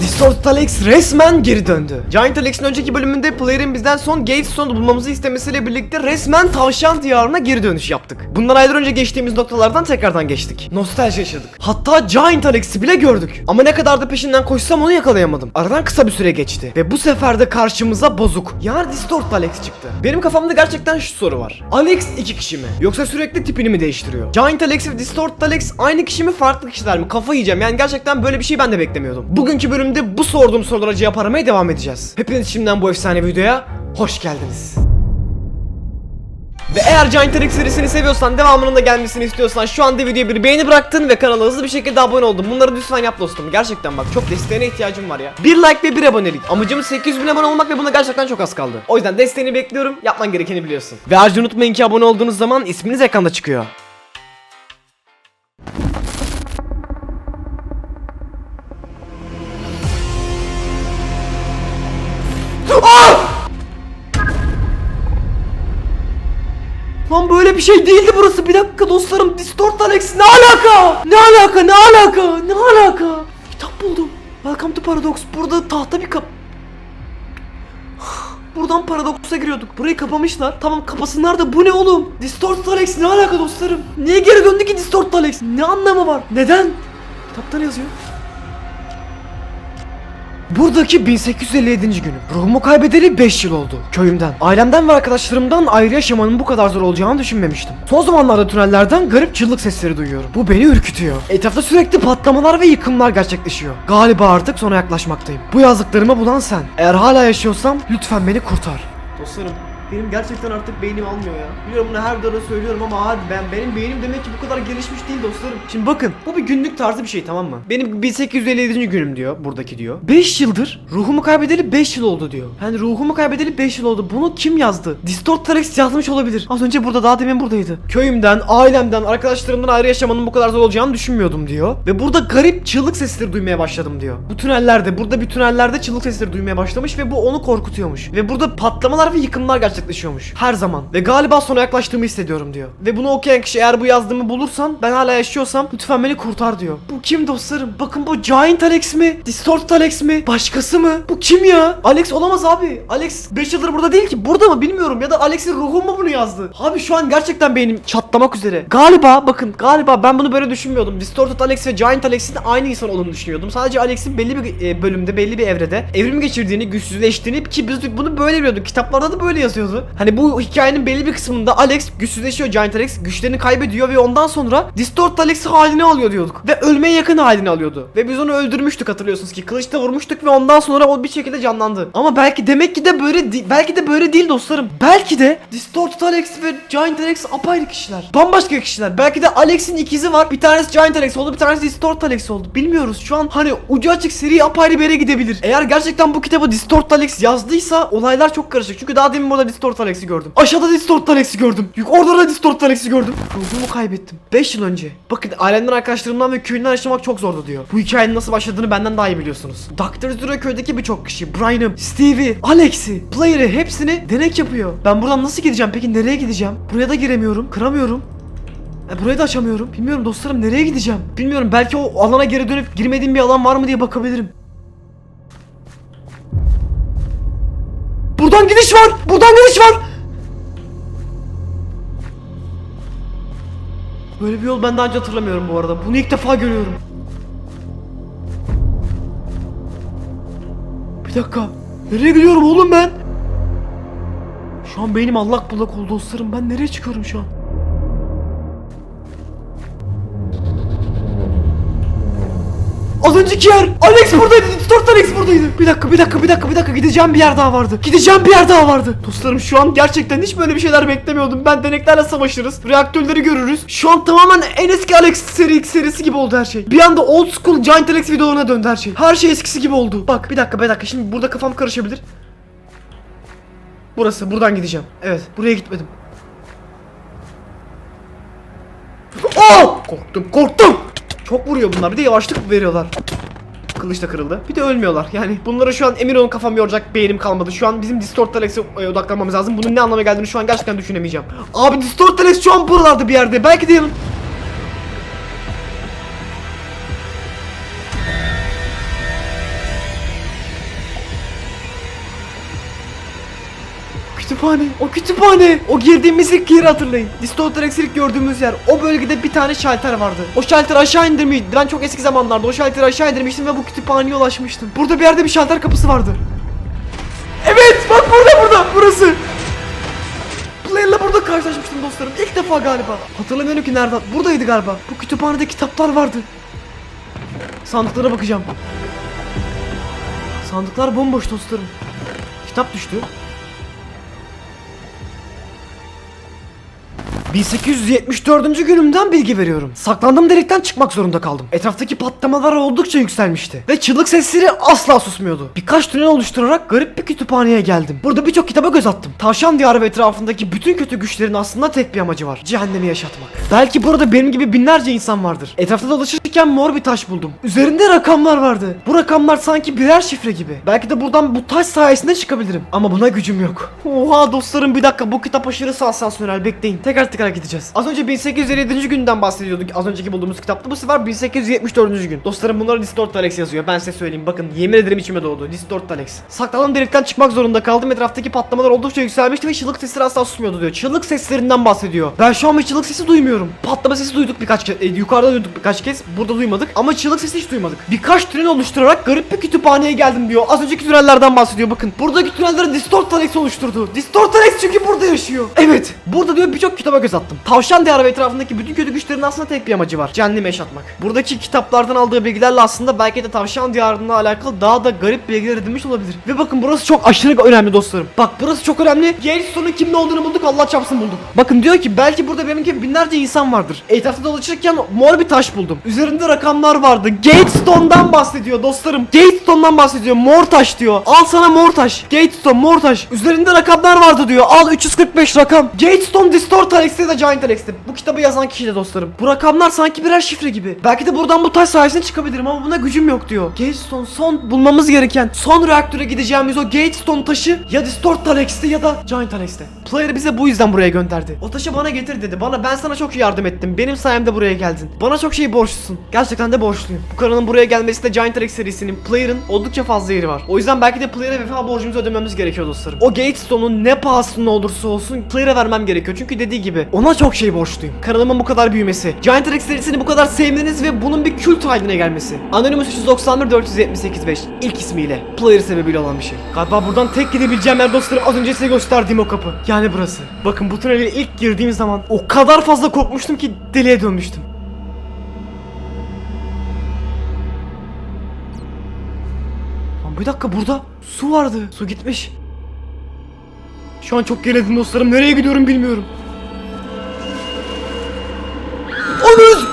Distorted Alex resmen geri döndü. Giant Alex'in önceki bölümünde player'in bizden son Gate Stone'u bulmamızı istemesiyle birlikte resmen tavşan diyarına geri dönüş yaptık. Bundan aylar önce geçtiğimiz noktalardan tekrardan geçtik. Nostalji yaşadık. Hatta Giant Alex'i bile gördük. Ama ne kadar da peşinden koşsam onu yakalayamadım. Aradan kısa bir süre geçti. Ve bu sefer de karşımıza bozuk. Yani Distorted Alex çıktı. Benim kafamda gerçekten şu soru var. Alex iki kişi mi? Yoksa sürekli tipini mi değiştiriyor? Giant Alex ve Distorted Alex aynı kişi mi farklı kişiler mi? Kafa yiyeceğim. Yani gerçekten böyle bir şey ben de beklemiyordum. Bugünkü bölümde bu sorduğum sorulara cevap aramaya devam edeceğiz. Hepiniz şimdiden bu efsane videoya hoş geldiniz. Ve eğer Giant Alex serisini seviyorsan, devamının da gelmesini istiyorsan şu anda videoya bir beğeni bıraktın ve kanala hızlı bir şekilde abone oldun. Bunları lütfen yap dostum. Gerçekten bak çok desteğine ihtiyacım var ya. Bir like ve bir abonelik. Amacım 800 bin abone olmak ve buna gerçekten çok az kaldı. O yüzden desteğini bekliyorum. Yapman gerekeni biliyorsun. Ve ayrıca unutmayın ki abone olduğunuz zaman isminiz ekranda çıkıyor. Lan böyle bir şey değildi burası. Bir dakika dostlarım. Distort Alex ne alaka? Ne alaka? Ne alaka? Ne alaka? Kitap buldum. Welcome to Paradox. Burada tahta bir kap... Buradan Paradox'a giriyorduk. Burayı kapamışlar. Tamam kapasınlar da bu ne oğlum? Distort Alex ne alaka dostlarım? Niye geri döndü ki Distort Alex? Ne anlamı var? Neden? Kitapta ne yazıyor? Buradaki 1857. günüm. Ruhumu kaybedeli 5 yıl oldu. Köyümden, ailemden ve arkadaşlarımdan ayrı yaşamanın bu kadar zor olacağını düşünmemiştim. Son zamanlarda tünellerden garip çığlık sesleri duyuyorum. Bu beni ürkütüyor. Etrafta sürekli patlamalar ve yıkımlar gerçekleşiyor. Galiba artık sona yaklaşmaktayım. Bu yazdıklarımı bulan sen. Eğer hala yaşıyorsam lütfen beni kurtar. Dostlarım benim gerçekten artık beynim almıyor ya. Biliyorum bunu her videoda söylüyorum ama abi ben benim beynim demek ki bu kadar gelişmiş değil dostlarım. Şimdi bakın bu bir günlük tarzı bir şey tamam mı? Benim 1857. günüm diyor buradaki diyor. 5 yıldır ruhumu kaybedeli 5 yıl oldu diyor. Yani ruhumu kaybedeli 5 yıl oldu. Bunu kim yazdı? Distort Trax yazmış olabilir. Az önce burada daha demin buradaydı. Köyümden, ailemden, arkadaşlarımdan ayrı yaşamanın bu kadar zor olacağını düşünmüyordum diyor. Ve burada garip çığlık sesleri duymaya başladım diyor. Bu tünellerde, burada bir tünellerde çığlık sesleri duymaya başlamış ve bu onu korkutuyormuş. Ve burada patlamalar ve yıkımlar gerçekleşiyormuş. Her zaman. Ve galiba sona yaklaştığımı hissediyorum diyor. Ve bunu okuyan kişi eğer bu yazdığımı bulursan ben hala yaşıyorsam lütfen beni kurtar diyor. Bu kim dostlarım? Bakın bu Giant Alex mi? Distorted Alex mi? Başkası mı? Bu kim ya? Alex olamaz abi. Alex 5 yıldır burada değil ki. Burada mı bilmiyorum ya da Alex'in ruhu mu bunu yazdı? Abi şu an gerçekten beynim çatlamak üzere. Galiba bakın galiba ben bunu böyle düşünmüyordum. Distorted Alex ve Giant Alex'in aynı insan olduğunu düşünüyordum. Sadece Alex'in belli bir e, bölümde, belli bir evrede evrim geçirdiğini, güçsüzleştiğini ki biz bunu böyle biliyorduk. Kitaplarda da böyle yazıyordu. Hani bu hikayenin belli bir kısmında Alex güçsüzleşiyor Giant Alex, güçlerini kaybediyor ve ondan sonra Distorted Alex haline alıyor diyorduk. Ve ölmeye yakın halini alıyordu. Ve biz onu öldürmüştük hatırlıyorsunuz ki. Kılıçla vurmuştuk ve ondan sonra o bir şekilde canlandı. Ama belki demek ki de böyle belki de böyle değil dostlarım. Belki de Distorted Alex ve Giant Alex apayrı kişiler. Bambaşka kişiler. Belki de Alex'in ikizi var. Bir tanesi Giant Alex oldu, bir tanesi Distorted Alex oldu. Bilmiyoruz. Şu an hani ucu açık seri apayrı bir yere gidebilir. Eğer gerçekten bu kitabı Distorted Alex yazdıysa olaylar çok karışık. Çünkü daha demin burada Distorted Alex'i gördüm. Aşağıda Distorted Alex'i gördüm. Yuk orada da Distorted Alex'i gördüm. Ruhumu kaybettim. 5 yıl önce. Bakın ailemden arkadaşlarımdan ve köyümden yaşamak çok zordu diyor. Bu hikayenin nasıl başladığını benden daha iyi biliyorsunuz. Dr. Zero köydeki birçok kişi. Brian'ım, Stevie, Alex'i, Player'ı hepsini denek yapıyor. Ben buradan nasıl gideceğim peki nereye gideceğim? Buraya da giremiyorum. Kıramıyorum. E, burayı da açamıyorum. Bilmiyorum dostlarım nereye gideceğim? Bilmiyorum belki o alana geri dönüp girmediğim bir alan var mı diye bakabilirim. Buradan gidiş var. Buradan gidiş var. Böyle bir yol ben daha önce hatırlamıyorum bu arada. Bunu ilk defa görüyorum. Bir dakika. Nereye gidiyorum oğlum ben? Şu an beynim allak bullak oldu dostlarım. Ben nereye çıkıyorum şu an? Az önceki yer. Alex buradaydı. Distort Alex buradaydı. Bir dakika bir dakika bir dakika bir dakika. Gideceğim bir yer daha vardı. Gideceğim bir yer daha vardı. Dostlarım şu an gerçekten hiç böyle bir şeyler beklemiyordum. Ben deneklerle savaşırız. Reaktörleri görürüz. Şu an tamamen en eski Alex seri, serisi gibi oldu her şey. Bir anda old school Giant Alex videolarına döndü her şey. Her şey eskisi gibi oldu. Bak bir dakika bir dakika. Şimdi burada kafam karışabilir. Burası buradan gideceğim. Evet buraya gitmedim. Oh! Korktum korktum çok vuruyor bunlar. Bir de yavaşlık veriyorlar. Kılıç da kırıldı. Bir de ölmüyorlar. Yani bunlara şu an emin olun kafam yoracak beynim kalmadı. Şu an bizim Distort Alex'e e, odaklanmamız lazım. Bunun ne anlama geldiğini şu an gerçekten düşünemeyeceğim. Abi Distort Alex şu an buralarda bir yerde. Belki de Kütüphane. O kütüphane. O girdiğimiz ilk yeri hatırlayın. Distorted Rex ilk gördüğümüz yer. O bölgede bir tane şalter vardı. O şalter aşağı indirmişti. Ben çok eski zamanlarda o şalteri aşağı indirmiştim ve bu kütüphaneye ulaşmıştım. Burada bir yerde bir şalter kapısı vardı. Evet bak burada burada burası. Player'la burada karşılaşmıştım dostlarım. İlk defa galiba. Hatırlamıyorum ki nereden. Buradaydı galiba. Bu kütüphanede kitaplar vardı. Sandıklara bakacağım. Sandıklar bomboş dostlarım. Kitap düştü. 1874. günümden bilgi veriyorum. Saklandığım delikten çıkmak zorunda kaldım. Etraftaki patlamalar oldukça yükselmişti. Ve çığlık sesleri asla susmuyordu. Birkaç tünel oluşturarak garip bir kütüphaneye geldim. Burada birçok kitaba göz attım. Tavşan diyarı ve etrafındaki bütün kötü güçlerin aslında tek bir amacı var. Cehennemi yaşatmak. Belki burada benim gibi binlerce insan vardır. Etrafta dolaşırken mor bir taş buldum. Üzerinde rakamlar vardı. Bu rakamlar sanki birer şifre gibi. Belki de buradan bu taş sayesinde çıkabilirim. Ama buna gücüm yok. Oha dostlarım bir dakika bu kitap aşırı sansasyonel bekleyin. Tekrar tekrar gideceğiz. Az önce 1857. günden bahsediyorduk. Az önceki bulduğumuz kitapta bu sefer 1874. gün. Dostlarım bunları Distort Alex yazıyor. Ben size söyleyeyim. Bakın yemin ederim içime doğdu. Distort Alex. Saklandığım delikten çıkmak zorunda kaldım. Etraftaki patlamalar oldukça yükselmişti ve çığlık sesleri asla susmuyordu diyor. Çığlık seslerinden bahsediyor. Ben şu an bir çığlık sesi duymuyorum. Patlama sesi duyduk birkaç kez. e, yukarıda duyduk birkaç kez. Burada duymadık. Ama çığlık sesi hiç duymadık. Birkaç tünel oluşturarak garip bir kütüphaneye geldim diyor. Az önceki tünellerden bahsediyor. Bakın. Buradaki tünelleri Distort Alex oluşturdu. Distort Alex çünkü burada yaşıyor. Evet. Burada diyor birçok kitaba göz attım. Tavşan diyarı etrafındaki bütün kötü güçlerin aslında tek bir amacı var. Cehennemi yaşatmak. Buradaki kitaplardan aldığı bilgilerle aslında belki de tavşan diyarına alakalı daha da garip bilgiler edinmiş olabilir. Ve bakın burası çok aşırı önemli dostlarım. Bak burası çok önemli. Gateston'un kimde olduğunu bulduk Allah çarpsın bulduk. Bakın diyor ki belki burada benim gibi binlerce insan vardır. Etrafta dolaşırken mor bir taş buldum. Üzerinde rakamlar vardı. Gatestone'dan bahsediyor dostlarım. Gatestone'dan bahsediyor. Mor taş diyor. Al sana mor taş. Gatestone mor taş. Üzerinde rakamlar vardı diyor. Al 345 rakam. Gatestone Distort Alex'te ya da Giant Alex'te. Bu kitabı yazan kişi de dostlarım. Bu rakamlar sanki birer şifre gibi. Belki de buradan bu taş sayesinde çıkabilirim ama buna gücüm yok diyor. Gatestone son bulmamız gereken son reaktöre gideceğimiz o Gatestone taşı ya Distort Alex'te ya da Giant Alex'te. Player bize bu yüzden buraya gönderdi. O taşı bana getir dedi. Bana ben sana çok yardım ettim. Benim sayemde buraya geldin. Bana çok şey borçlusun. Gerçekten de borçluyum. Bu kanalın buraya gelmesi de Giant Alex serisinin Player'ın oldukça fazla yeri var. O yüzden belki de Player'a vefa borcumuzu ödememiz gerekiyor dostlarım. O Gatestone'un ne pahasına olursa olsun Player'a vermem gerekiyor. Çünkü dediği gibi ona çok şey borçluyum. Kanalımın bu kadar büyümesi, Giant Alex serisini bu kadar sevmeniz ve bunun bir kült haline gelmesi. Anonymous 391 478 5 ilk ismiyle Player sebebiyle olan bir şey. Galiba buradan tek gidebileceğim yer dostlarım az önce size gösterdiğim o kapı. Yani burası. Bakın bu tünele ilk girdiğim zaman o kadar fazla korkmuştum ki deliye dönmüştüm. Lan bir dakika burada su vardı. Su gitmiş. Şu an çok gerildim dostlarım. Nereye gidiyorum bilmiyorum. Anız!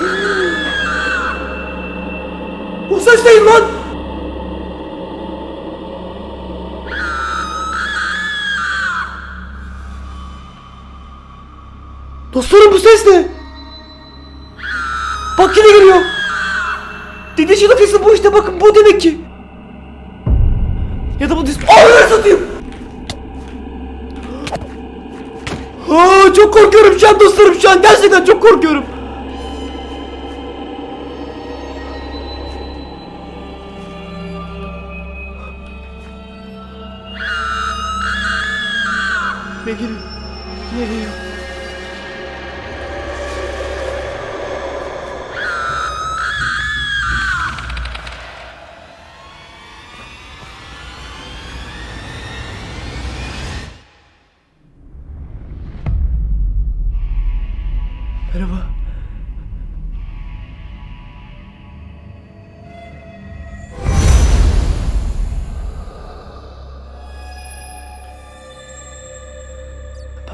O ses değil lan! Dostlarım bu ses ne? Bak yine geliyor. Dedecilik sesi bu işte bakın bu demek ki. Ya da bu dis... Aa satayım. Aa çok korkuyorum şu an dostlarım şu an gerçekten çok korkuyorum.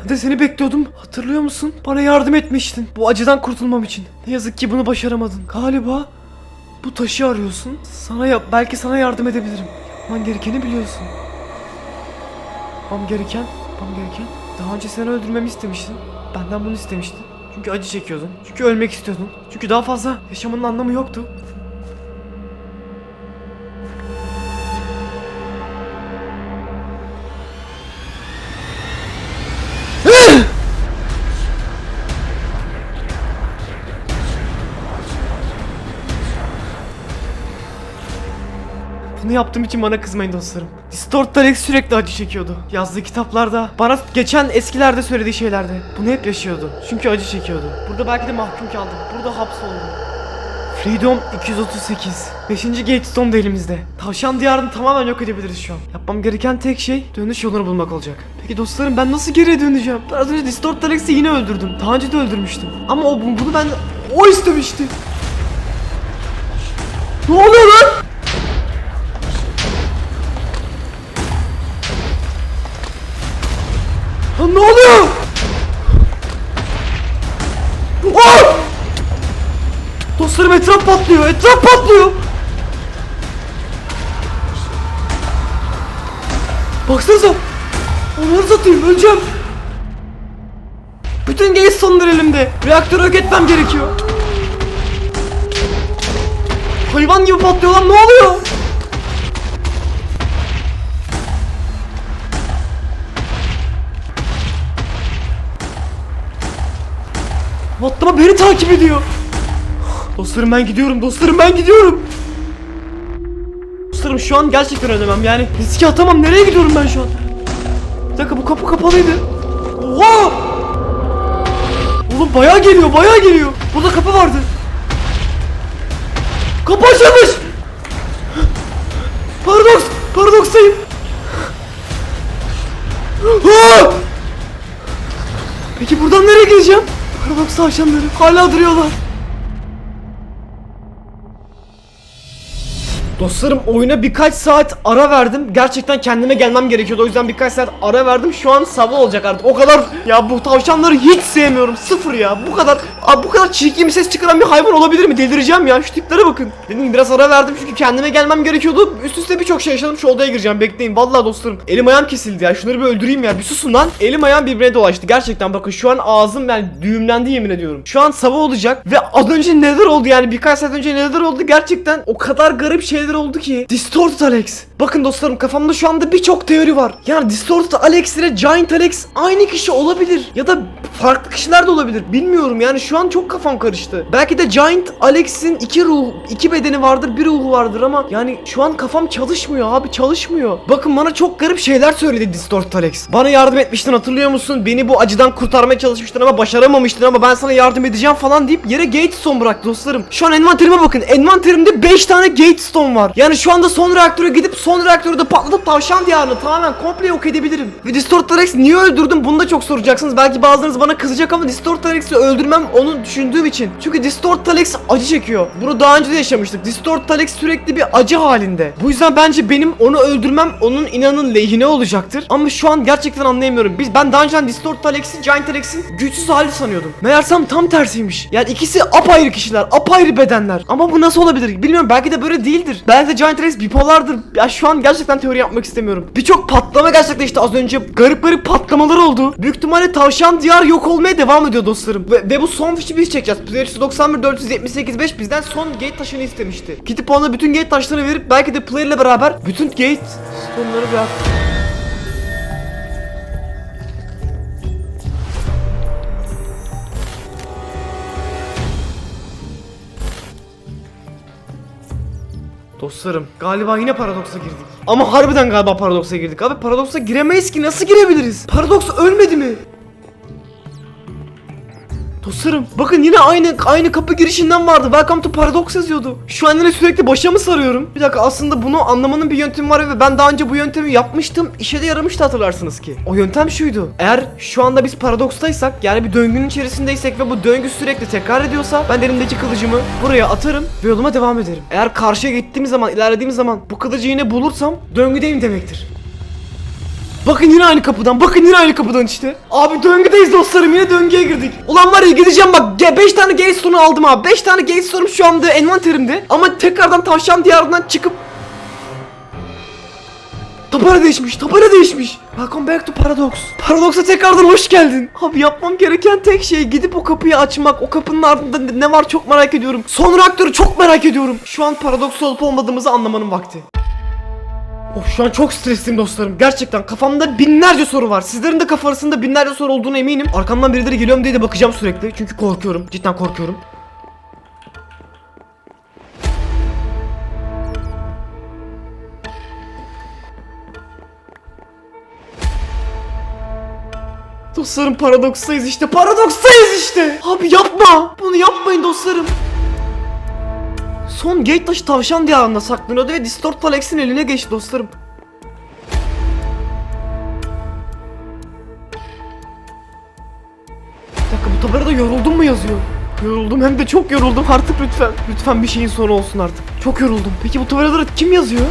De seni bekliyordum. Hatırlıyor musun? Bana yardım etmiştin. Bu acıdan kurtulmam için. Ne yazık ki bunu başaramadın. Galiba bu taşı arıyorsun. Sana yap belki sana yardım edebilirim. Yapman gerekeni biliyorsun. Yapmam gereken, yapmam gereken. Daha önce seni öldürmemi istemiştin. Benden bunu istemiştin. Çünkü acı çekiyordun. Çünkü ölmek istiyordun. Çünkü daha fazla yaşamanın anlamı yoktu. Bunu yaptığım için bana kızmayın dostlarım. Distort Alex sürekli acı çekiyordu. Yazdığı kitaplarda, bana geçen eskilerde söylediği şeylerde. Bunu hep yaşıyordu. Çünkü acı çekiyordu. Burada belki de mahkum kaldı. Burada hapsoldu. Freedom 238. 5. Gatestone da elimizde. Tavşan diyarını tamamen yok edebiliriz şu an. Yapmam gereken tek şey dönüş yolunu bulmak olacak. Peki dostlarım ben nasıl geriye döneceğim? Ben az önce Distort Alex'i yine öldürdüm. Daha önce de öldürmüştüm. Ama o bunu ben o istemişti. Ne oluyor lan? Ne oluyor? Oh! Dostlarım etraf patlıyor, etraf patlıyor. Baksanıza. Onları satayım, öleceğim. Bütün geyik sonlar elimde. Reaktörü yok gerekiyor. Hayvan gibi patlıyor lan ne oluyor? Patlama beni takip ediyor. Dostlarım ben gidiyorum, dostlarım ben gidiyorum. Dostlarım şu an gerçekten ölemem yani riske atamam nereye gidiyorum ben şu an? Bir dakika bu kapı kapalıydı. Oha! Oğlum bayağı geliyor bayağı geliyor. Burada kapı vardı. Kapı açılmış. Paradoks, paradokstayım. Peki buradan nereye gideceğim? Paradoks tavşanları hala duruyorlar. Dostlarım oyuna birkaç saat ara verdim. Gerçekten kendime gelmem gerekiyordu. O yüzden birkaç saat ara verdim. Şu an sabah olacak artık. O kadar ya bu tavşanları hiç sevmiyorum. Sıfır ya. Bu kadar abi bu kadar çirkin bir ses çıkaran bir hayvan olabilir mi? Delireceğim ya. Şu tiplere bakın. Gibi biraz ara verdim çünkü kendime gelmem gerekiyordu. Üst üste birçok şey yaşadım. Şu odaya gireceğim. Bekleyin. Vallahi dostlarım. Elim ayağım kesildi ya. Şunları bir öldüreyim ya. Bir susun lan. Elim ayağım birbirine dolaştı. Gerçekten bakın şu an ağzım yani düğümlendi yemin ediyorum. Şu an sabah olacak ve az önce neler oldu yani birkaç saat önce neler oldu gerçekten o kadar garip şeyler oldu ki. Distorted Alex. Bakın dostlarım kafamda şu anda birçok teori var. Yani Distorted Alex ile Giant Alex aynı kişi olabilir ya da farklı kişiler de olabilir. Bilmiyorum yani şu an çok kafam karıştı. Belki de Giant Alex'in iki ruh, iki bedeni vardır, bir ruhu vardır ama yani şu an kafam çalışmıyor abi çalışmıyor. Bakın bana çok garip şeyler söyledi Distorted Alex. Bana yardım etmiştin hatırlıyor musun? Beni bu acıdan kurtarmaya çalışmıştın ama başaramamıştın ama ben sana yardım edeceğim falan deyip yere Gatestone bıraktı dostlarım. Şu an envanterime bakın. Envanterimde 5 tane Gatestone var. Yani şu anda son reaktöre gidip son reaktörü de patlatıp tavşan diyarını tamamen komple yok edebilirim. Ve Distorted Alex niye öldürdüm bunu da çok soracaksınız. Belki bazılarınız bana kızacak ama Distorted Alex'i öldürmem onu düşündüğüm için. Çünkü Distorted Alex acı çekiyor. Bunu daha önce de yaşamıştık. Distorted Alex sürekli bir acı halinde. Bu yüzden bence benim onu öldürmem onun inanın lehine olacaktır. Ama şu an gerçekten anlayamıyorum. Biz ben daha önceden Distorted Alex'i Giant Alex'in güçsüz hali sanıyordum. Meğersem tam tersiymiş. Yani ikisi apayrı kişiler, apayrı bedenler. Ama bu nasıl olabilir? Bilmiyorum belki de böyle değildir. Belki de Giant Alex bipolardır. Ya şu an gerçekten teori yapmak istemiyorum. Birçok patlama gerçekleşti az önce. Garip garip patlamalar oldu. Büyük ihtimalle tavşan diyar yok olmaya devam ediyor dostlarım. Ve, ve bu son fişi biz çekeceğiz. Player 91 478 5 bizden son gate taşını istemişti. Gidip ona bütün gate taşlarını verip belki de player ile beraber bütün gate stone'ları bırak. Dostlarım galiba yine paradoksa girdik. Ama harbiden galiba paradoksa girdik abi. Paradoksa giremeyiz ki nasıl girebiliriz? Paradoks ölmedi mi? Dostlarım bakın yine aynı aynı kapı girişinden vardı. Welcome to Paradox yazıyordu. Şu an yine sürekli başa mı sarıyorum? Bir dakika aslında bunu anlamanın bir yöntemi var ve ben daha önce bu yöntemi yapmıştım. İşe de yaramıştı hatırlarsınız ki. O yöntem şuydu. Eğer şu anda biz paradokstaysak yani bir döngünün içerisindeysek ve bu döngü sürekli tekrar ediyorsa ben elimdeki kılıcımı buraya atarım ve yoluma devam ederim. Eğer karşıya gittiğim zaman ilerlediğim zaman bu kılıcı yine bulursam döngüdeyim demektir. Bakın yine aynı kapıdan. Bakın yine aynı kapıdan işte. Abi döngüdeyiz dostlarım. Yine döngüye girdik. Ulan var ya gideceğim bak. 5 tane gate stone'u aldım abi. 5 tane gate stone'um şu anda envanterimde. Ama tekrardan tavşan diyarından çıkıp Tabara değişmiş, tabara değişmiş. Welcome back to Paradox. Paradox'a tekrardan hoş geldin. Abi yapmam gereken tek şey gidip o kapıyı açmak. O kapının ardında ne- var çok merak ediyorum. Son reaktörü çok merak ediyorum. Şu an paradoks olup olmadığımızı anlamanın vakti. Of şu an çok stresliyim dostlarım. Gerçekten kafamda binlerce soru var. Sizlerin de kafasında binlerce soru olduğunu eminim. Arkamdan birileri geliyorum diye de bakacağım sürekli. Çünkü korkuyorum. Cidden korkuyorum. Dostlarım paradokstayız işte. Paradokstayız işte. Abi yapma. Bunu yapmayın dostlarım. Son gate taşı tavşan diyarında saklanıyordu ve Distort Alex'in eline geçti dostlarım. Bir dakika bu tabelada yoruldum mu yazıyor? Yoruldum hem de çok yoruldum artık lütfen. Lütfen bir şeyin sonu olsun artık. Çok yoruldum. Peki bu tabelada kim yazıyor?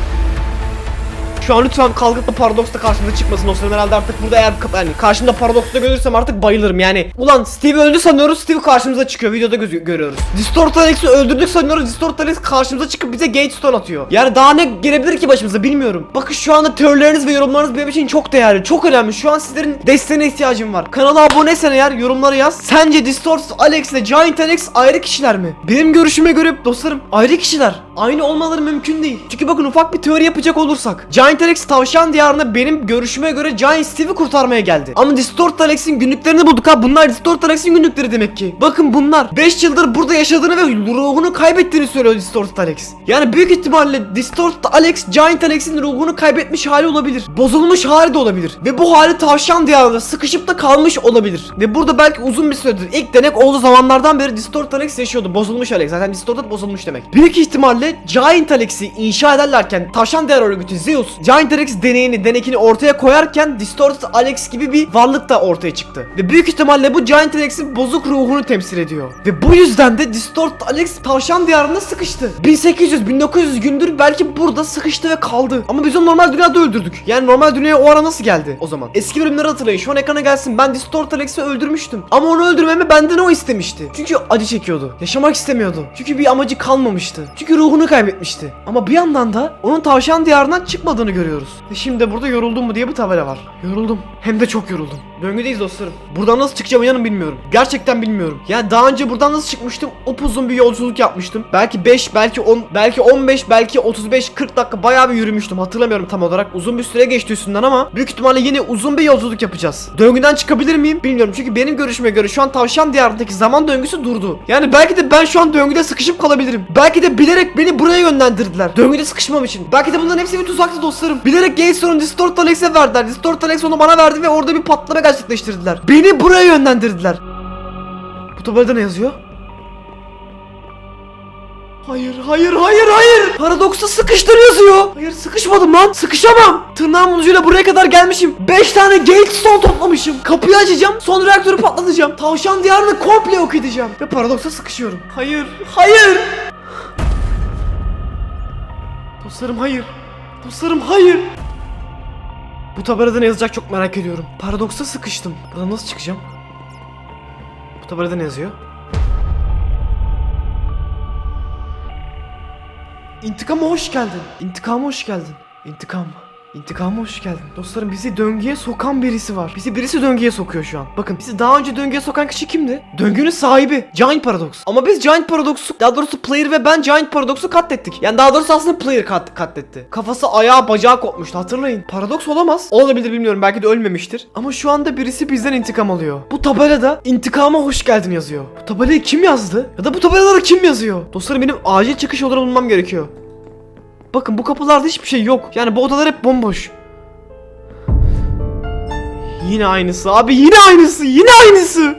Şu an lütfen kalkıp da paradoks da karşımıza çıkmasın dostlarım herhalde artık burada eğer yani karşımda paradoks da görürsem artık bayılırım yani. Ulan Steve öldü sanıyoruz Steve karşımıza çıkıyor videoda gözü görüyoruz. Distort Alex'i öldürdük sanıyoruz Distort Alex karşımıza çıkıp bize Gate Stone atıyor. Yani daha ne gelebilir ki başımıza bilmiyorum. Bakın şu anda teorileriniz ve yorumlarınız benim için çok değerli çok önemli. Şu an sizlerin desteğine ihtiyacım var. Kanala aboneysen eğer yorumlara yaz. Sence Distort Alex ile Giant Alex ayrı kişiler mi? Benim görüşüme göre dostlarım ayrı kişiler. Aynı olmaları mümkün değil. Çünkü bakın ufak bir teori yapacak olursak. Giant Alex tavşan diyarına benim görüşüme göre Giant Steve'i kurtarmaya geldi. Ama Distort Alex'in günlüklerini bulduk ha. Bunlar Distort Alex'in günlükleri demek ki. Bakın bunlar 5 yıldır burada yaşadığını ve ruhunu kaybettiğini söylüyor Distort Alex. Yani büyük ihtimalle Distort Alex Giant Alex'in ruhunu kaybetmiş hali olabilir. Bozulmuş hali de olabilir. Ve bu hali tavşan diyarında sıkışıp da kalmış olabilir. Ve burada belki uzun bir süredir ilk denek olduğu zamanlardan beri Distort Alex yaşıyordu. Bozulmuş Alex. Zaten Distorted bozulmuş demek. Büyük ihtimalle Giant Alex'i inşa ederlerken tavşan diyar örgütü Zeus Giant Alex deneyini denekini ortaya koyarken Distorted Alex gibi bir varlık da ortaya çıktı. Ve büyük ihtimalle bu Giant Alex'in bozuk ruhunu temsil ediyor. Ve bu yüzden de Distorted Alex tavşan diyarında sıkıştı. 1800-1900 gündür belki burada sıkıştı ve kaldı. Ama biz onu normal dünyada öldürdük. Yani normal dünyaya o ara nasıl geldi o zaman? Eski bölümleri hatırlayın. Şu an ekrana gelsin. Ben Distorted Alex'i öldürmüştüm. Ama onu öldürmemi benden o istemişti. Çünkü acı çekiyordu. Yaşamak istemiyordu. Çünkü bir amacı kalmamıştı. Çünkü ruhunu kaybetmişti. Ama bir yandan da onun tavşan diyarından çıkmadığını görüyoruz. Ve şimdi burada yoruldum mu diye bir tabela var. Yoruldum. Hem de çok yoruldum. Döngüdeyiz dostlarım. Buradan nasıl çıkacağım inanın bilmiyorum. Gerçekten bilmiyorum. Yani daha önce buradan nasıl çıkmıştım? Upuzun bir yolculuk yapmıştım. Belki 5, belki 10, belki 15, belki 35, 40 dakika bayağı bir yürümüştüm. Hatırlamıyorum tam olarak. Uzun bir süre geçti üstünden ama büyük ihtimalle yine uzun bir yolculuk yapacağız. Döngüden çıkabilir miyim? Bilmiyorum. Çünkü benim görüşüme göre şu an tavşan diyarındaki zaman döngüsü durdu. Yani belki de ben şu an döngüde sıkışıp kalabilirim. Belki de bilerek beni buraya yönlendirdiler. Döngüde sıkışmam için. Belki de bunların hepsi bir tuzaktı dostlarım. Bilerek Gatestone'u Distort Alex'e verdiler. Distort Alex onu bana verdi ve orada bir patlama gerçekleştirdiler. Beni buraya yönlendirdiler. Bu tabelada ne yazıyor? Hayır, hayır, hayır, hayır. Paradoksa sıkıştır yazıyor. Hayır, sıkışmadım lan. Sıkışamam. Tırnağımın ucuyla buraya kadar gelmişim. 5 tane Gatestone toplamışım. Kapıyı açacağım. Son reaktörü patlatacağım. Tavşan diyarını komple yok edeceğim. Ve paradoksa sıkışıyorum. Hayır, hayır. Dostlarım hayır. Dostlarım hayır. Bu tabelada ne yazacak çok merak ediyorum. Paradoksa sıkıştım. Buradan nasıl çıkacağım? Bu tabelada ne yazıyor? İntikama hoş geldin. İntikama hoş geldin. İntikam. İntikama hoş geldin. Dostlarım bizi döngüye sokan birisi var. Bizi birisi döngüye sokuyor şu an. Bakın bizi daha önce döngüye sokan kişi kimdi? Döngünün sahibi. Giant Paradox. Ama biz Giant Paradox'u daha doğrusu Player ve ben Giant Paradox'u katlettik. Yani daha doğrusu aslında Player kat, katletti. Kafası ayağı bacağı kopmuştu hatırlayın. Paradox olamaz. Olabilir bilmiyorum belki de ölmemiştir. Ama şu anda birisi bizden intikam alıyor. Bu tabelada intikama hoş geldin yazıyor. Bu tabelayı kim yazdı? Ya da bu tabelada kim yazıyor? Dostlarım benim acil çıkış yolları bulmam gerekiyor. Bakın bu kapılarda hiçbir şey yok. Yani bu odalar hep bomboş. Yine aynısı abi yine aynısı yine aynısı.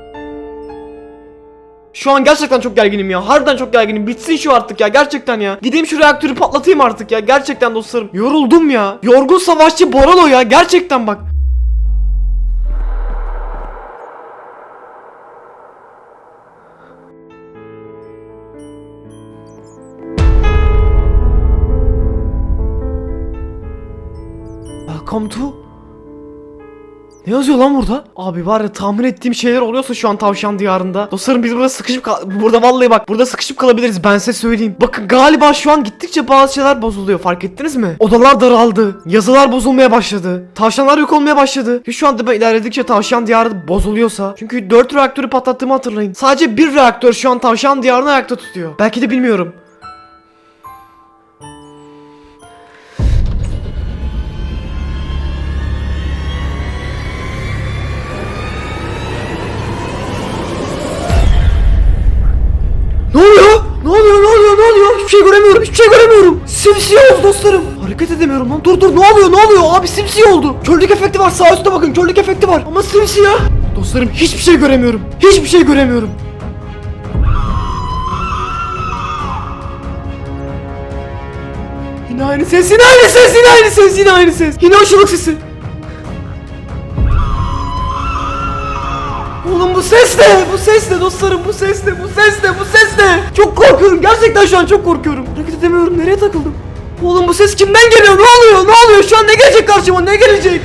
Şu an gerçekten çok gerginim ya. Harbiden çok gerginim. Bitsin şu artık ya. Gerçekten ya. Gideyim şu reaktörü patlatayım artık ya. Gerçekten dostlarım. Yoruldum ya. Yorgun savaşçı Boralo ya. Gerçekten bak. Welcome to ne yazıyor lan burada? Abi var ya tahmin ettiğim şeyler oluyorsa şu an tavşan diyarında. Dostlarım biz burada sıkışıp burada vallahi bak burada sıkışıp kalabiliriz ben size söyleyeyim. Bakın galiba şu an gittikçe bazı şeyler bozuluyor fark ettiniz mi? Odalar daraldı. Yazılar bozulmaya başladı. Tavşanlar yok olmaya başladı. Ve şu anda ben ilerledikçe tavşan diyarı bozuluyorsa. Çünkü 4 reaktörü patlattığımı hatırlayın. Sadece bir reaktör şu an tavşan diyarını ayakta tutuyor. Belki de bilmiyorum. Ne oluyor? Ne oluyor? Ne oluyor? Ne oluyor? Hiçbir şey göremiyorum. Hiçbir şey göremiyorum. Simsiyah oldu dostlarım. Hareket edemiyorum lan. Dur dur ne oluyor ne oluyor? Abi simsiyah oldu. Körlük efekti var sağ üstte bakın körlük efekti var. Ama simsiyah. Dostlarım hiçbir şey göremiyorum. Hiçbir şey göremiyorum. Yine aynı ses, yine aynı ses, yine aynı ses, yine aynı ses. Yine aşılık sesi. Oğlum bu ses ne? Bu ses ne dostlarım? Bu ses ne? Bu ses ne? Bu ses ne? Çok korkuyorum. Gerçekten şu an çok korkuyorum. Hareket edemiyorum. Nereye takıldım? Oğlum bu ses kimden geliyor? Ne oluyor? Ne oluyor? Şu an ne gelecek karşıma? Ne gelecek?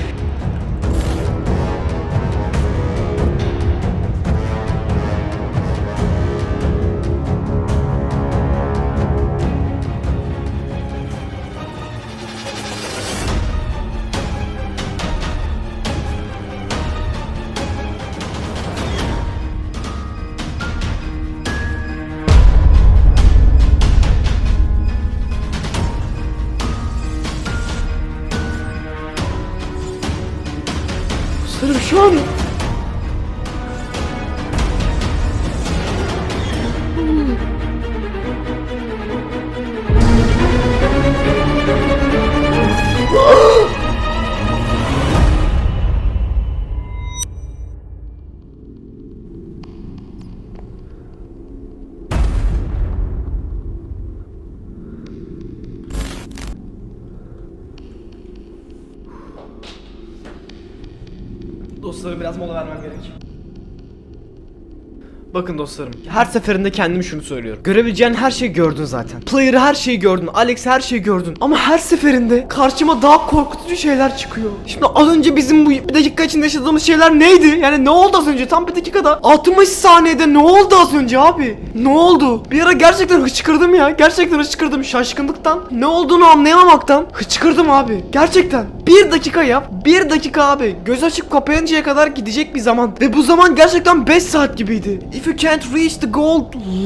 Bakın dostlarım, her seferinde kendim şunu söylüyorum. Görebileceğin her şeyi gördün zaten. Player'ı her şeyi gördün, Alex her şeyi gördün. Ama her seferinde karşıma daha korkutucu şeyler çıkıyor. Şimdi az önce bizim bu bir dakika içinde yaşadığımız şeyler neydi? Yani ne oldu az önce? Tam bir dakikada 60 saniyede ne oldu az önce abi? Ne oldu? Bir ara gerçekten hıçkırdım ya. Gerçekten hıçkırdım şaşkınlıktan. Ne olduğunu anlayamamaktan hıçkırdım abi. Gerçekten. Bir dakika yap. Bir dakika abi. Göz açıp kapayıncaya kadar gidecek bir zaman. Ve bu zaman gerçekten 5 saat gibiydi. If you can't reach the goal,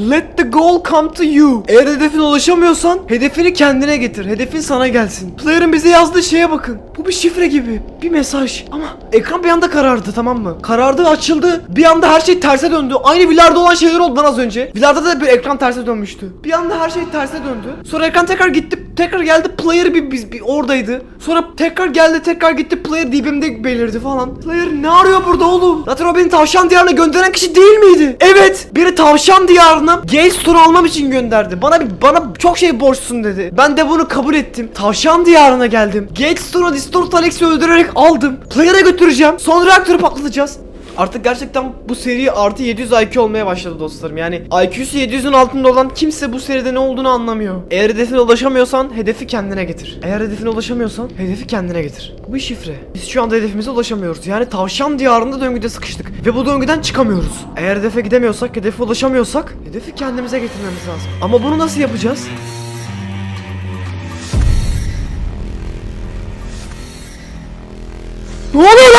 let the goal come to you. Eğer hedefine ulaşamıyorsan hedefini kendine getir. Hedefin sana gelsin. Player'ın bize yazdığı şeye bakın. Bu bir şifre gibi. Bir mesaj. Ama ekran bir anda karardı tamam mı? Karardı açıldı. Bir anda her şey terse döndü. Aynı Villarda olan şeyler oldu az önce. Villarda da bir ekran terse dönmüştü. Bir anda her şey terse döndü. Sonra ekran tekrar gitti. Tekrar geldi. Player bir, bir, bir oradaydı. Sonra tekrar geldi. Tekrar gitti. Player dibimde belirdi falan. Player ne arıyor burada oğlum? Zaten o beni tavşan diyarına gönderen kişi değil miydi? Evet. Biri tavşan diyarına Gale Store almam için gönderdi. Bana bir bana çok şey borçsun dedi. Ben de bunu kabul ettim. Tavşan diyarına geldim. Gale Store'a Distort Alex'i öldürerek aldım. Player'a götüreceğim. Son reaktörü patlatacağız. Artık gerçekten bu seri artı 700 IQ olmaya başladı dostlarım. Yani IQ'su 700'ün altında olan kimse bu seride ne olduğunu anlamıyor. Eğer hedefine ulaşamıyorsan hedefi kendine getir. Eğer hedefine ulaşamıyorsan hedefi kendine getir. Bu bir şifre. Biz şu anda hedefimize ulaşamıyoruz. Yani tavşan diyarında döngüde sıkıştık. Ve bu döngüden çıkamıyoruz. Eğer hedefe gidemiyorsak, hedefe ulaşamıyorsak hedefi kendimize getirmemiz lazım. Ama bunu nasıl yapacağız? Ne oluyor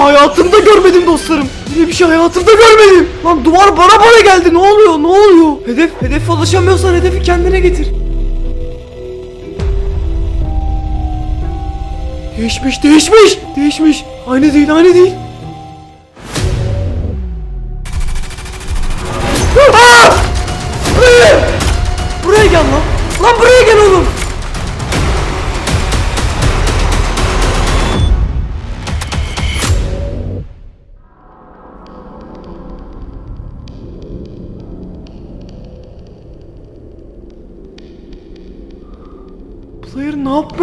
şey hayatımda görmedim dostlarım. Böyle bir şey hayatımda görmedim. Lan duvar bana bana geldi. Ne oluyor? Ne oluyor? Hedef, hedefe ulaşamıyorsan hedefi kendine getir. Değişmiş, değişmiş, değişmiş. Aynı değil, aynı değil.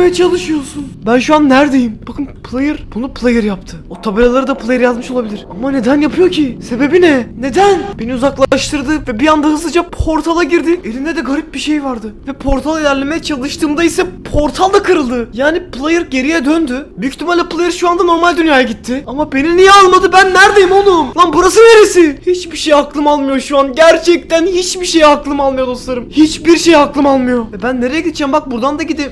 Yapmaya çalışıyorsun? Ben şu an neredeyim? Bakın player bunu player yaptı. O tabelaları da player yazmış olabilir. Ama neden yapıyor ki? Sebebi ne? Neden? Beni uzaklaştırdı ve bir anda hızlıca portala girdi. Elinde de garip bir şey vardı. Ve portal ilerlemeye çalıştığımda ise portal da kırıldı. Yani player geriye döndü. Büyük ihtimalle player şu anda normal dünyaya gitti. Ama beni niye almadı? Ben neredeyim oğlum? Lan burası neresi? Hiçbir şey aklım almıyor şu an. Gerçekten hiçbir şey aklım almıyor dostlarım. Hiçbir şey aklım almıyor. E ben nereye gideceğim? Bak buradan da gideyim.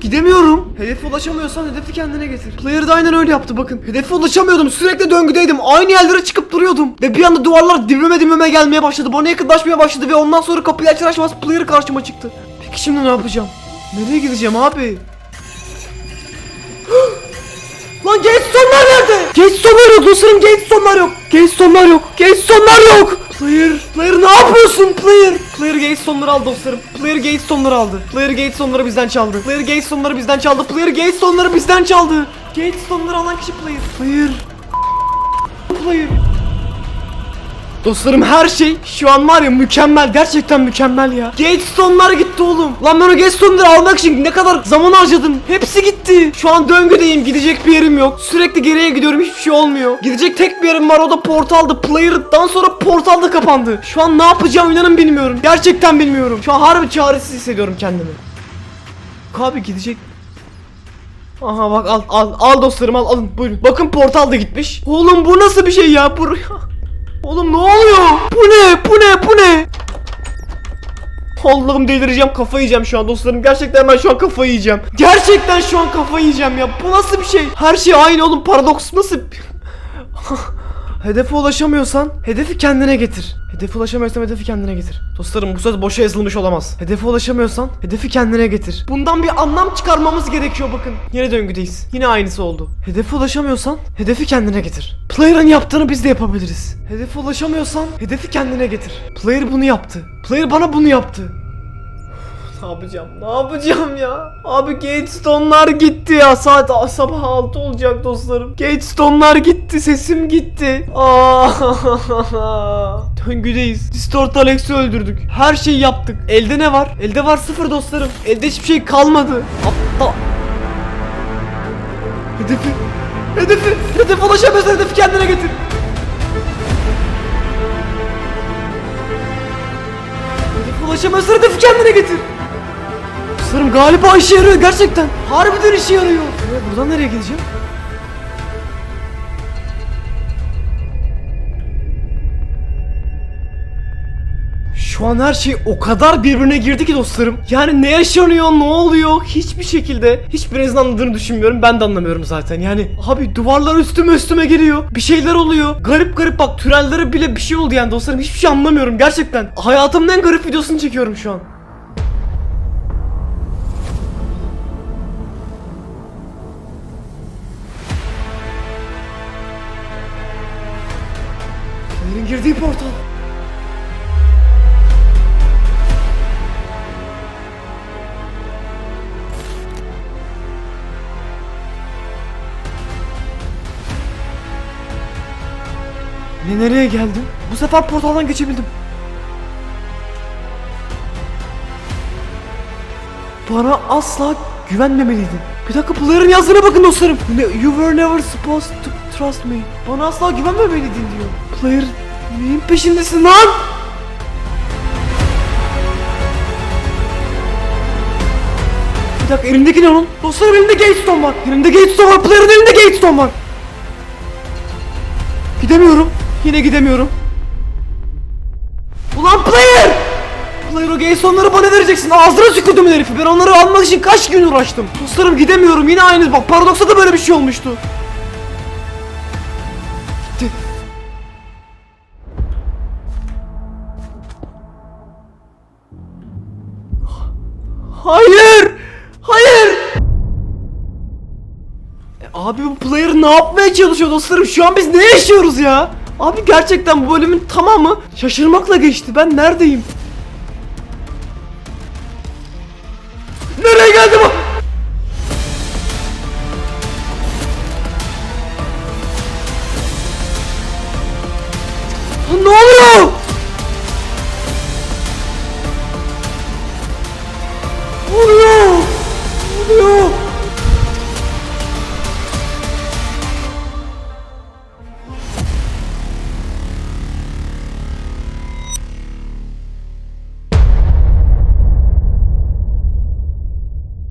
Gidemiyorum. Hedefe ulaşamıyorsan hedefi kendine getir. Player da aynen öyle yaptı bakın. Hedefe ulaşamıyordum. Sürekli döngüdeydim. Aynı yerlere çıkıp duruyordum. Ve bir anda duvarlar dibime dibime gelmeye başladı. Bana yakınlaşmaya başladı ve ondan sonra kapıyı açar açmaz player karşıma çıktı. Peki şimdi ne yapacağım? Nereye gideceğim abi? Lan Gatestonlar nerede? Gatestonlar yok dostlarım Gatestonlar yok. Gatestonlar yok. Gatestonlar yok. Player, player ne yapıyorsun player? Player Gatestonları aldı dostlarım. Player Gatestonları aldı. Player Gatestonları bizden çaldı. Player Gatestonları bizden çaldı. Player Gatestonları bizden çaldı. Gatestonları alan kişi player. Player. Player. Dostlarım her şey şu an var ya mükemmel gerçekten mükemmel ya. Gatestone'lar gitti oğlum. Lan ben o Gatestone'ları almak için ne kadar zaman harcadım. Hepsi gitti. Şu an döngüdeyim gidecek bir yerim yok. Sürekli geriye gidiyorum hiçbir şey olmuyor. Gidecek tek bir yerim var o da portaldı. Player'dan sonra portal da kapandı. Şu an ne yapacağım inanın bilmiyorum. Gerçekten bilmiyorum. Şu an harbi çaresiz hissediyorum kendimi. Abi gidecek Aha bak al al al dostlarım al alın buyurun. Bakın portal da gitmiş. Oğlum bu nasıl bir şey ya? Bu Oğlum ne oluyor? Bu ne? Bu ne? Bu ne? Allah'ım delireceğim kafayı yiyeceğim şu an dostlarım gerçekten ben şu an kafayı yiyeceğim Gerçekten şu an kafayı yiyeceğim ya bu nasıl bir şey Her şey aynı oğlum paradoks nasıl Hedefe ulaşamıyorsan hedefi kendine getir. Hedefe ulaşamıyorsan hedefi kendine getir. Dostlarım bu söz boşa yazılmış olamaz. Hedefe ulaşamıyorsan hedefi kendine getir. Bundan bir anlam çıkarmamız gerekiyor bakın. Yine döngüdeyiz. Yine aynısı oldu. Hedefe ulaşamıyorsan hedefi kendine getir. Player'ın yaptığını biz de yapabiliriz. Hedefe ulaşamıyorsan hedefi kendine getir. Player bunu yaptı. Player bana bunu yaptı ne yapacağım? Ne yapacağım ya? Abi Gatestone'lar gitti ya. Saat sabah 6 olacak dostlarım. Gatestone'lar gitti. Sesim gitti. Aa! Döngüdeyiz. Distort Alex'i öldürdük. Her şeyi yaptık. Elde ne var? Elde var sıfır dostlarım. Elde hiçbir şey kalmadı. Aptal. Hedefi. Hedefi. Hedef ulaşamıyorsan hedefi kendine getir. Hedefe ulaşamıyorsan hedefi kendine getir. Dostlarım galiba işe yarıyor gerçekten. Harbiden işe yarıyor. Ee, buradan nereye gideceğim? Şu an her şey o kadar birbirine girdi ki dostlarım. Yani ne yaşanıyor, ne oluyor hiçbir şekilde hiçbirinizin anladığını düşünmüyorum. Ben de anlamıyorum zaten. Yani abi duvarlar üstüme üstüme geliyor. Bir şeyler oluyor. Garip garip bak türellere bile bir şey oldu yani dostlarım. Hiçbir şey anlamıyorum gerçekten. Hayatımın en garip videosunu çekiyorum şu an. Girdiği portal. Ne nereye geldim? Bu sefer portaldan geçebildim. Bana asla güvenmemeliydin. Bir dakika player'ın yazdığına bakın dostlarım. You were never supposed to trust me. Bana asla güvenmemeliydin diyor. Player neyin peşindesin lan? Bir dakika elindeki ne onun? Dostlarım elinde Gatestone var. Elimde Gatestone var. Player'ın elinde Gatestone var. Gidemiyorum. Yine gidemiyorum. Ulan player! Player o Gatestone'ları bana vereceksin. Ağzına tükürdüm herifi. Ben onları almak için kaç gün uğraştım. Dostlarım gidemiyorum. Yine aynı. Bak Paradox'ta da böyle bir şey olmuştu. Gitti. Hayır! Hayır! E, Abi bu player ne yapmaya çalışıyor dostlarım? Şu an biz ne yaşıyoruz ya? Abi gerçekten bu bölümün tamamı şaşırmakla geçti. Ben neredeyim?